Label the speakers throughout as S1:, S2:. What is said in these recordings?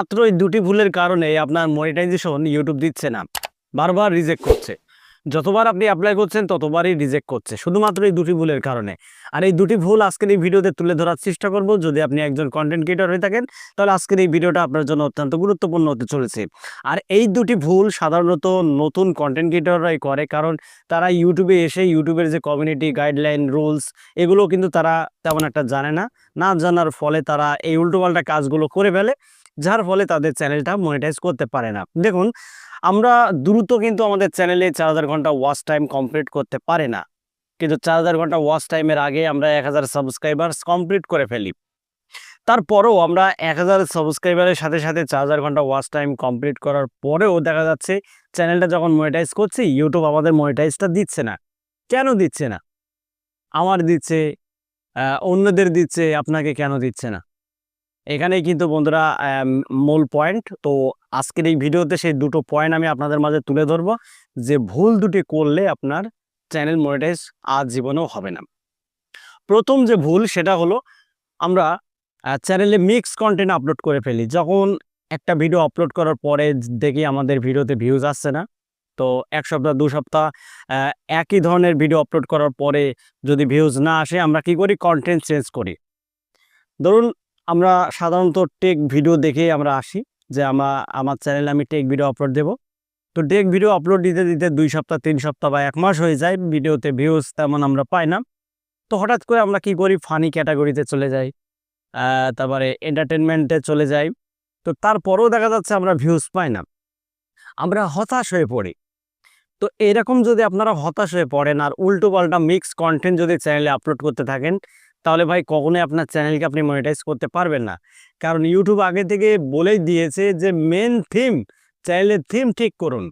S1: মাত্র এই দুটি ভুলের কারণে আপনার মনিটাইজেশন ইউটিউব দিচ্ছে না। বারবার রিজেক্ট করছে। যতবার আপনি অ্যাপ্লাই করছেন, ততবারই রিজেক্ট করছে। শুধুমাত্র এই দুটি ভুলের কারণে। আর এই দুটি ভুল আজকের এই ভিডিওতে তুলে ধরার চেষ্টা করব। যদি আপনি একজন কন্টেন্ট ক্রিয়েটর হয়ে থাকেন, তাহলে আজকের এই ভিডিওটা আপনার জন্য অত্যন্ত গুরুত্বপূর্ণ হতে চলেছে। আর এই দুটি ভুল সাধারণত নতুন কন্টেন্ট ক্রিয়েটররাই করে, কারণ তারা ইউটিউবে এসে ইউটিউবের যে কমিউনিটি গাইডলাইন রুলস এগুলো কিন্তু তারা তেমন একটা জানে না। না জানার ফলে তারা এই উল্টোপাল্টা কাজগুলো করে ফেলে। যার ফলে তাদের চ্যানেলটা মনিটাইজ করতে পারে না। দেখুন, আমরা দ্রুত কিন্তু আমাদের চ্যানেলে চার হাজার ঘণ্টা ওয়াচ টাইম কমপ্লিট করতে পারে না। কিন্তু চার হাজার ঘণ্টা ওয়াচ টাইমের আগে আমরা এক হাজার সাবস্ক্রাইবার্স কমপ্লিট করে ফেলি। তারপরেও আমরা এক হাজার সাবস্ক্রাইবারের সাথে সাথে চার হাজার ঘণ্টা ওয়াচ টাইম কমপ্লিট করার পরেও দেখা যাচ্ছে চ্যানেলটা যখন মনিটাইজ করছি ইউটিউব আমাদের মনিটাইজটা দিচ্ছে না। কেন দিচ্ছে না? আমার দিচ্ছে অন্যদের দিচ্ছে, আপনাকে কেন দিচ্ছে না? এখানেই কিন্তু বন্ধুরা মূল পয়েন্ট তো আজকের এই ভিডিওতে সেই দুটো পয়েন্ট আমি আপনাদের মাঝে তুলে ধরবো যে ভুল দুটি করলে আপনার চ্যানেল মনিটাইজ জীবনেও হবে না। প্রথম যে ভুল সেটা হলো আমরা চ্যানেলে মিক্স কন্টেন্ট আপলোড করে ফেলি। যখন একটা ভিডিও আপলোড করার পরে দেখি আমাদের ভিডিওতে ভিউজ আসছে না, তো এক সপ্তাহ, দু সপ্তাহ একই ধরনের ভিডিও আপলোড করার পরে যদি ভিউজ না আসে, আমরা কি করি? কন্টেন্ট চেঞ্জ করি। ধরুন আমরা সাধারণত টেক ভিডিও দেখে আমরা আসি যে আমরা আমার চ্যানেলে আমি টেক ভিডিও আপলোড দেব। তো টেক ভিডিও আপলোড দিতে দিতে দুই সপ্তাহ, তিন সপ্তাহ বা এক মাস হয়ে যায় ভিডিওতে ভিউজ তেমন আমরা পাই না। তো হঠাৎ করে আমরা কি করি? ফানি ক্যাটাগরিতে চলে যাই তারপরে এন্টারটেনমেন্টে চলে যাই। তো তারপরেও দেখা যাচ্ছে আমরা ভিউজ পাই না। আমরা হতাশ হয়ে পড়ি। তো এরকম যদি আপনারা হতাশ হয়ে পড়েন আর উল্টো পাল্টা মিক্স কন্টেন্ট যদি চ্যানেলে আপলোড করতে থাকেন তাহলে ভাই কখনোই আপনার চ্যানেলকে আপনি মনিটাইজ করতে পারবেন না। কারণ ইউটিউব আগে থেকে বলেই দিয়েছে যে মেন থিম চ্যানেলের থিম ঠিক করুন।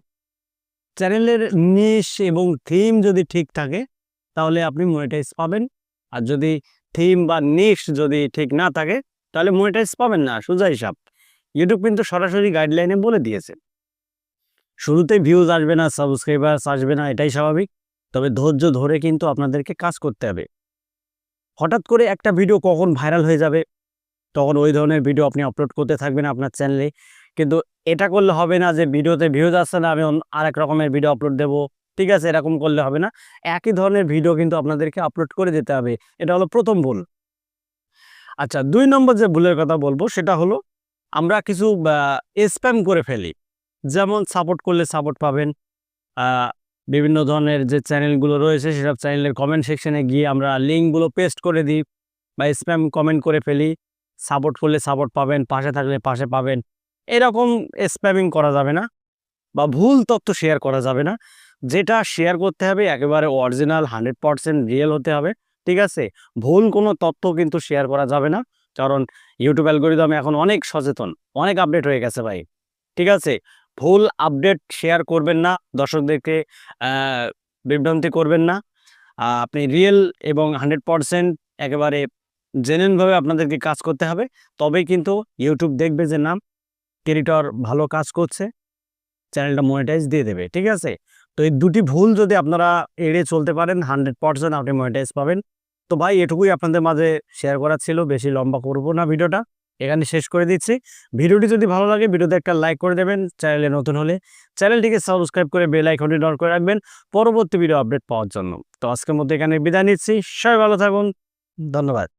S1: চ্যানেলের নিশ এবং থিম যদি ঠিক থাকে, তাহলে আপনি মনিটাইজ পাবেন। আর যদি থিম বা নিশ যদি ঠিক না থাকে, তাহলে মনিটাইজ পাবেন না সোজা হিসাব ইউটিউব কিন্তু সরাসরি গাইডলাইনে বলে দিয়েছে। শুরুতে ভিউজ আসবে না সাবস্ক্রাইবার্স আসবে না, এটাই স্বাভাবিক। তবে ধৈর্য ধরে কিন্তু আপনাদেরকে কাজ করতে হবে। হঠাৎ করে একটা ভিডিও কখন ভাইরাল হয়ে যাবে? তখন ওই ধরনের ভিডিও আপনি আপলোড করতে থাকবেন আপনার চ্যানেলে কিন্তু এটা করলে হবে না যে ভিডিওতে ভিউজ আসছে না, আমি আর এক রকমের ভিডিও আপলোড দেবো। ঠিক আছে, এরকম করলে হবে না। একই ধরনের ভিডিও কিন্তু আপনাদেরকে আপলোড করে যেতে হবে। এটা হলো প্রথম ভুল। আচ্ছা দুই নম্বর যে ভুলের কথা বলব, সেটা হলো আমরা কিছু স্প্যাম করে ফেলি। যেমন সাপোর্ট করলে সাপোর্ট পাবেন। বিভিন্ন ধরনের যে চ্যানেলগুলো রয়েছে, সেসব চ্যানেলের কমেন্ট সেকশনে গিয়ে আমরা লিঙ্কগুলো পেস্ট করে দিই বা স্প্যাম কমেন্ট করে ফেলি। সাপোর্ট করলে সাপোর্ট পাবেন, পাশে থাকলে পাশে পাবেন। এরকম স্প্যামিং করা যাবে না বা ভুল তথ্য শেয়ার করা যাবে না। যেটা শেয়ার করতে হবে, একেবারে অরিজিনাল হান্ড্রেড পারসেন্ট রিয়েল হতে হবে, ঠিক আছে? ভুল কোনো তথ্য কিন্তু শেয়ার করা যাবে না, কারণ ইউটিউব অ্যালগোরিদম এখন অনেক সচেতন, অনেক আপডেট হয়ে গেছে ভাই, ঠিক আছে? ভুল আপডেট শেয়ার করবেন না, দর্শকদেরকে বিভ্রান্তি করবেন না। আপনি রিয়েল এবং হান্ড্রেড পারসেন্ট একেবারে জেনুইনভাবে আপনাদেরকে কাজ করতে হবে। তবেই কিন্তু ইউটিউব দেখবে যে, নাম, ক্রিয়েটর ভালো কাজ করছে, চ্যানেলটা মনিটাইজ দিয়ে দেবে। ঠিক আছে? তো এই দুটি ভুল যদি আপনারা এড়িয়ে চলতে পারেন, হান্ড্রেড পারসেন্ট আপনি মনিটাইজ পাবেন। তো ভাই, এটুকুই আপনাদের মাঝে শেয়ার করার ছিল। বেশি লম্বা করব না ভিডিওটা। এখানে শেষ করে দিচ্ছি। ভিডিওটি যদি ভালো লাগে, ভিডিওতে একটা লাইক করে দেবেন, চ্যানেলে নতুন হলে চ্যানেলটিকে সাবস্ক্রাইব করে বেল আইকনটি ডন করে রাখবেন পরবর্তী ভিডিও আপডেট পাওয়ার জন্য। তো আজকের মধ্যে এখানে বিদায় নিচ্ছি। সবাই ভালো থাকুন। ধন্যবাদ।